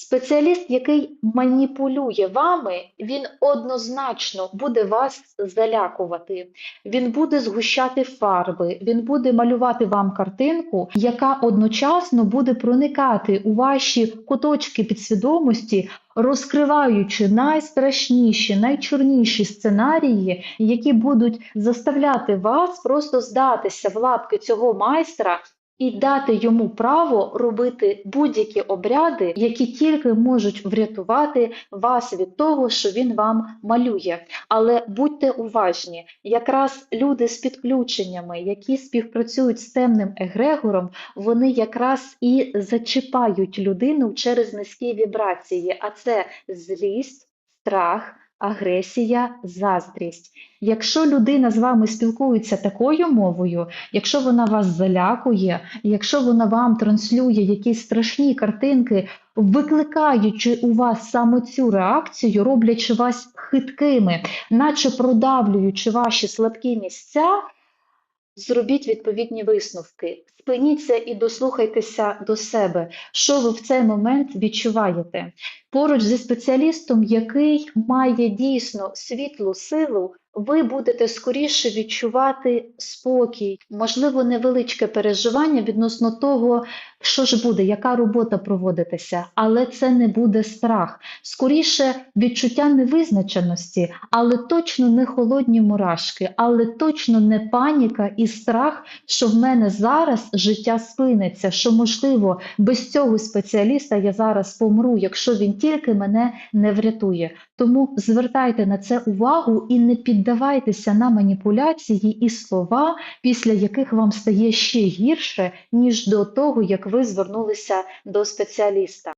Спеціаліст, який маніпулює вами, він однозначно буде вас залякувати. Він буде згущати фарби, він буде малювати вам картинку, яка одночасно буде проникати у ваші куточки підсвідомості, розкриваючи найстрашніші, найчорніші сценарії, які будуть заставляти вас просто здатися в лапки цього майстра і дати йому право робити будь-які обряди, які тільки можуть врятувати вас від того, що він вам малює. Але будьте уважні, якраз люди з підключеннями, які співпрацюють з темним егрегором, вони якраз і зачіпають людину через низькі вібрації, а це злість, страх. Агресія, заздрість. Якщо людина з вами спілкується такою мовою, якщо вона вас залякує, якщо вона вам транслює якісь страшні картинки, викликаючи у вас саме цю реакцію, роблячи вас хиткими, наче продавлюючи ваші слабкі місця, зробіть відповідні висновки. Спиніться і дослухайтеся до себе, що ви в цей момент відчуваєте. Поруч зі спеціалістом, який має дійсно світлу силу, ви будете скоріше відчувати спокій, можливо, невеличке переживання відносно того, що ж буде, яка робота проводитися, але це не буде страх. Скоріше відчуття невизначеності, але точно не холодні мурашки, але точно не паніка і страх, що в мене зараз життя спиниться, що можливо без цього спеціаліста я зараз помру, якщо він тільки мене не врятує. Тому звертайте на це увагу і не піддавайтеся на маніпуляції і слова, після яких вам стає ще гірше, ніж до того, як ви звернулися до спеціаліста.